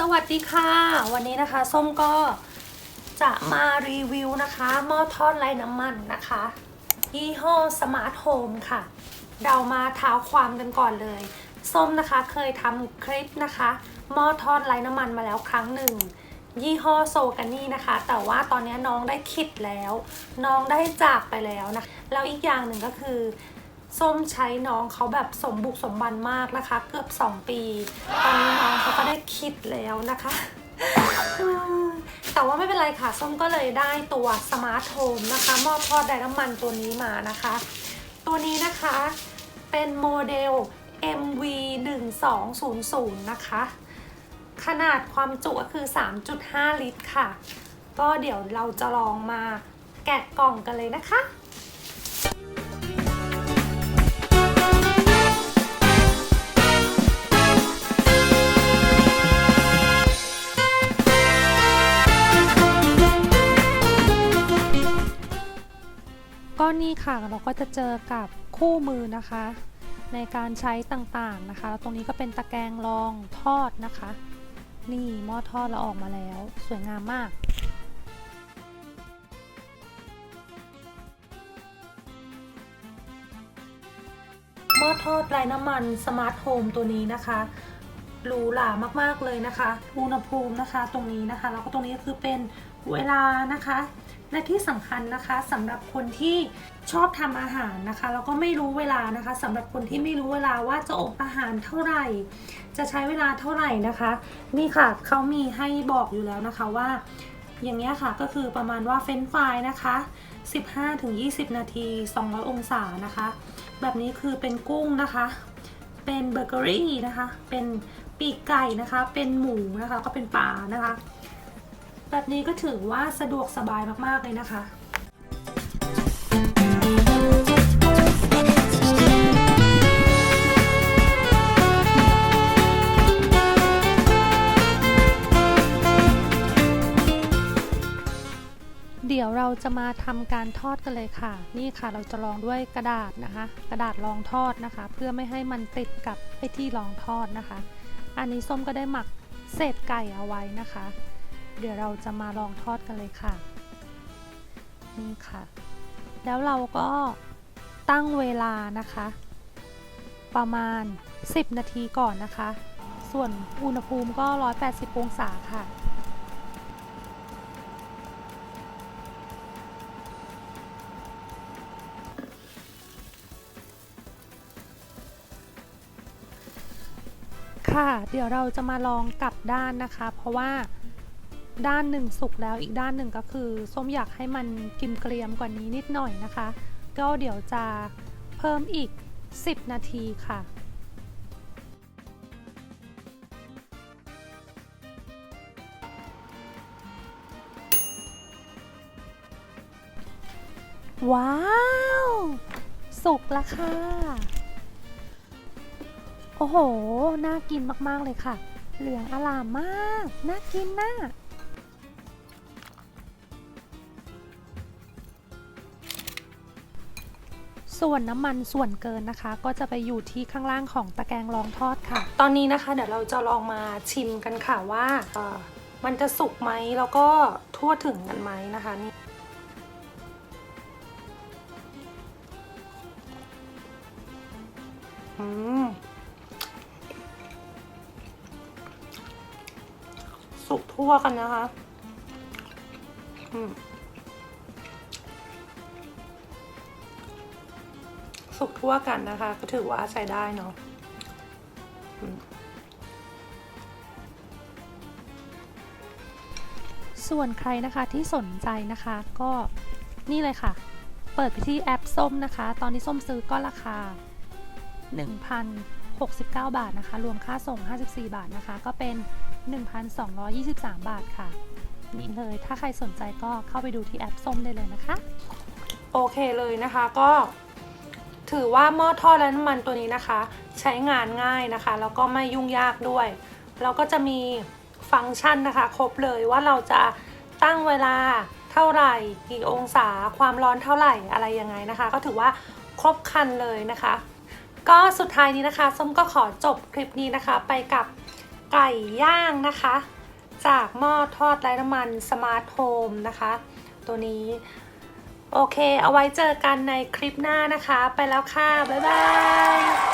สวัสดีค่ะ วันนี้นะคะ ส้มก็จะมารีวิวนะคะหม้อทอดไร้น้ำมันนะคะยี่ห้อสมาร์ทโฮมค่ะ เรามาเท้าความกันก่อนเลย ส้มนะคะเคยทำคลิปนะคะหม้อทอดไร้น้ำมันมาแล้วครั้งหนึ่ง ยี่ห้อโซกานี่นะคะ แต่ว่าตอนนี้น้องได้คิดแล้ว น้องได้จากไปแล้วนะคะแล้วอีกอย่างหนึ่งก็คือส้มใช้น้องเขาแบบสมบุกสมบันมากนะคะ เกือบ 2 ปี คิดแล้วนะคะแต่ว่าไม่เป็นไรค่ะ ส้มก็เลยได้ตัวสมาร์ทโฮมนะคะหม้อทอดไร้น้ำมันตัวนี้มานะคะ ตัวนี้นะคะเป็นโมเดล MV 1 2 0 0นะคะ ขนาดความจุก็คือ 3.5 ลิตรค่ะ ก็เดี๋ยวเราจะลองมาแกะกล่องกันเลยนะคะ ค่ะ เราก็จะเจอกับคู่มือนะคะ ในการใช้ต่างๆนะคะแล้วตรงนี้ก็เป็นตะแกรงรองทอดนะคะ นี่หม้อทอดเราออกมาแล้ว สวยงามมากหม้อทอดไร้น้ำมันสมาร์ทโฮมตัวนี้นะคะหรูหรามากๆเลยนะคะ อุณหภูมินะคะ ตรงนี้นะคะ แล้วก็ตรงนี้ก็คือเป็นเวลานะคะ และที่สำคัญนะคะสำหรับคนที่ชอบทำอาหารนะคะแล้วก็ไม่รู้เวลานะคะสำหรับคนที่ไม่รู้เวลาว่าจะอบอาหารเท่าไหร่ จะใช้เวลาเท่าไหร่นะคะ นี่ค่ะเขามีให้บอกอยู่แล้วนะคะว่า อย่างเงี้ยค่ะก็คือประมาณว่าเฟรนฟรายนะคะ 15-20 นาที 200 องศานะคะ แบบนี้คือเป็นกุ้งนะคะ เป็นเบเกอรี่นะคะ เป็นปีกไก่นะคะ เป็นหมูนะคะ ก็เป็นปลานะคะ แบบนี้ก็ถือว่าสะดวกสบายมากๆเลยนะคะเดี๋ยวเราจะมาทำการทอดกันเลยค่ะ นี่ค่ะเราจะลองด้วยกระดาษนะคะ กระดาษรองทอดนะคะ เพื่อไม่ให้มันติดกับไอ้ที่รองทอดนะคะ อันนี้ส้มก็ได้หมักเศษไก่เอาไว้นะคะ เดี๋ยวเราจะมาลองทอดกันเลยค่ะ นี่ค่ะ แล้วเราก็ตั้งเวลานะคะ ประมาณ 10 นาทีก่อนนะคะ ส่วนอุณหภูมิก็ 180 องศาค่ะค่ะเดี๋ยวเราจะมาลองกลับด้านนะคะ เพราะว่า ด้านหนึ่งสุกแล้วอีกด้านหนึ่งก็คือส้มอยากให้มันกิมเกรียมกว่านี้นิดหน่อยนะคะ ก็เดี๋ยวจะเพิ่มอีก 10 นาทีค่ะว้าว สุกแล้วค่ะ โอ้โห น่ากินมาก ๆ เลยค่ะ เหลืองอลามมาก น่ากินน่า ส่วนน้ำมันส่วนเกินนะคะ ก็จะไปอยู่ที่ข้างล่างของตะแกรงรองทอดค่ะ ตอนนี้นะคะ เดี๋ยวเราจะลองมาชิมกันค่ะว่าเอ่อมันจะสุกไหมแล้วก็ทั่วถึงกันไหมนะคะนี่อืมสุกทั่วกันนะคะ อืม สุกทั่วกันนะคะ ก็ถือว่าใช้ได้เนาะอืมส่วนใครนะคะที่สนใจนะคะก็นี่เลยค่ะ เปิดไปที่แอปส้มนะคะ ตอนนี้ส้มซื้อก็ราคา 1,069 บาทนะคะ รวมค่าส่ง 54 บาทนะคะ ก็เป็น 1,223 บาทค่ะ นี่เลยถ้าใครสนใจก็เข้าไปดูที่แอปส้มได้เลยนะคะ โอเคเลยนะคะก็ ถือว่าหม้อทอดและน้ำมันตัวนี้นะคะ ใช้งานง่ายนะคะ แล้วก็ไม่ยุ่งยากด้วยแล้วก็จะมีฟังก์ชันนะคะ ครบเลยว่าเราจะตั้งเวลาเท่าไหร่กี่องศาความร้อนเท่าไหร่อะไรยังไงนะคะ ก็ถือว่าครบครันเลยนะคะ ก็สุดท้ายนี้นะคะส้มก็ขอจบคลิปนี้นะคะ ไปกับไก่ย่างนะคะ จากหม้อทอดไร้น้ำมันสมาร์ทโฮมนะคะ ตัวนี้ โอเค เอาไว้เจอกันในคลิปหน้านะคะ ไปแล้วค่ะ บ๊ายบาย